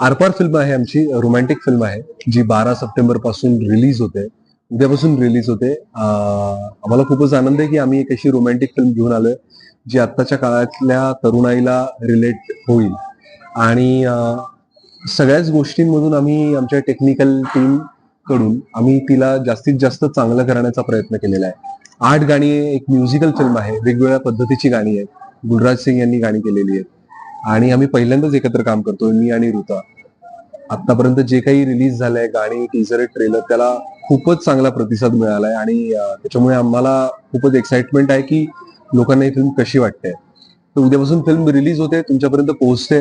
आरपार फिल्म आहे आमची रोमॅन्टिक फिल्म आहे जी बारा सप्टेंबरपासून रिलीज होते. उद्यापासून रिलीज होते. आम्हाला खूपच आनंद आहे की आम्ही एक अशी रोमॅन्टिक फिल्म घेऊन आलोय जी आत्ताच्या काळातल्या तरुणाईला रिलेट होईल. आणि सगळ्याच गोष्टींमधून आम्ही आमच्या टेक्निकल टीमकडून आम्ही तिला जास्तीत जास्त चांगलं करण्याचा प्रयत्न केलेला आहे. आठ गाणी एक म्युझिकल फिल्म आहे वेगवेगळ्या पद्धतीची गाणी आहेत. गुलराज सिंग यांनी गाणी केलेली आहेत. आणि आम्ही पहिल्यांदाच एकत्र काम करतोय मी आणि ऋता. आतापर्यंत जे काही रिलीज झालंय गाणी टीजर ट्रेलर त्याला खूपच चांगला प्रतिसाद मिळालाय आणि त्याच्यामुळे आम्हाला खूपच एक्साइटमेंट आहे की लोकांना ही फिल्म कशी वाटते. तर उद्यापासून फिल्म रिलीज होते तुमच्यापर्यंत पोहोचते.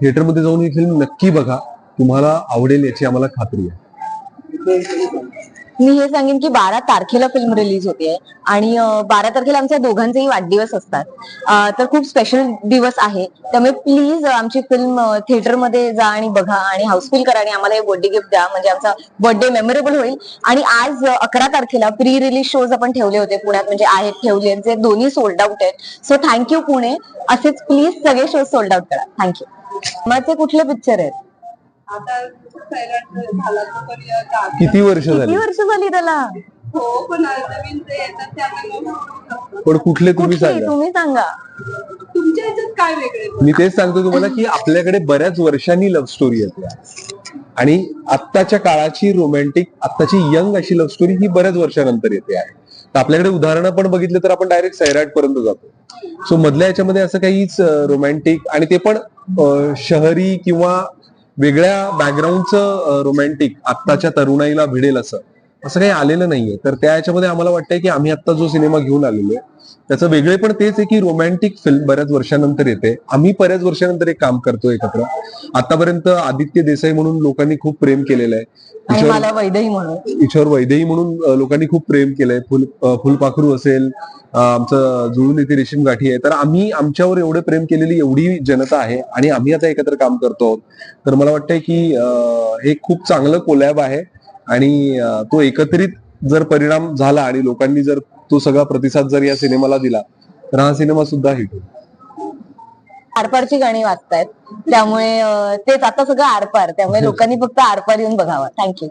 थिएटरमध्ये जाऊन ही फिल्म नक्की बघा. तुम्हाला आवडेल याची आम्हाला खात्री आहे. मी हे सांगेन की बारा तारखेला फिल्म रिलीज होते आणि बारा तारखेला आमच्या दोघांचेही वाढदिवस असतात. तर खूप स्पेशल दिवस आहे. त्यामुळे प्लीज आमची फिल्म थिएटरमध्ये जा आणि बघा आणि हाऊसफुल करा आणि आम्हाला हे बर्थडे गिफ्ट द्या. म्हणजे आमचा बर्थडे मेमोरेबल होईल. आणि आज अकरा तारखेला प्री रिलीज शोज आपण ठेवले होते पुण्यात. म्हणजे आहेत ठेवले जे दोन्ही सोल्ड आउट आहेत. So thank you Pune. असेच प्लीज सगळे शोज सोल्ड आउट करा. थँक्यू मग ते कुठले पिक्चर आहेत? आता सैराट झाला तो पण या- किती वर्ष किती झाली? वर्ष झाली त्याला? हो पण नवीन जे येतात त्यामुळे मग पण कुठले तुम्ही कुठली? सांगा. तुम्ही सांगा. तुमच्या ह्याच्यात काय वेगळे मी तेच सांगतो तुम्हाला की आपल्याकडे बऱ्याच वर्षांनी लव्ह स्टोरी येते आणि आत्ताच्या काळाची रोमॅन्टिक आत्ताची यंग अशी लव्ह स्टोरी ही बऱ्याच वर्षानंतर येते आहे. तर आपल्याकडे उदाहरणं पण बघितलं तर आपण डायरेक्ट सैराट पर्यंत जातो. सो मधल्या याच्यामध्ये असं काहीच रोमॅन्टिक आणि ते पण अं, शहरी किंवा वेगळ्या बॅकग्राऊंडचं रोमॅन्टिक आत्ताच्या तरुणाईला भिडेल असं. असं काही आलेलं नाहीये. तर त्या याच्यामध्ये आम्हाला वाटतंय की आम्ही आता जो सिनेमा घेऊन आलेलो आहे त्याचं वेगळे पण तेच आहे की रोमॅन्टिक फिल्म बऱ्याच वर्षानंतर येते. आम्ही बऱ्याच वर्षानंतर एक काम करतो एकत्र. आतापर्यंत आदित्य देसाई म्हणून लोकांनी खूप प्रेम केलेलं आहे. वैदही म्हणून. वैदेही म्हणून लोकांनी खूप प्रेम केलंय. फुल फुलपाखरू असेल आमचं जुळून येथे रेशीम गाठी आहे. तर आम्ही आमच्यावर एवढे प्रेम केलेली एवढी जनता आहे आणि आम्ही आता एकत्र काम करतो आहोत. तर मला वाटतंय की हे खूप चांगलं कोलॅब आहे. आणि तो एकत्रित जर परिणाम झाला आणि लोकांनी जर तो सगळा प्रतिसाद जर या सिनेमाला दिला तर हा सिनेमा सुद्धा हिट होईल. आरपारची गाणी वाचतायत त्यामुळे तेच आता सगळं आरपार. त्यामुळे लोकांनी फक्त आरपार येऊन बघावं. थँक्यू.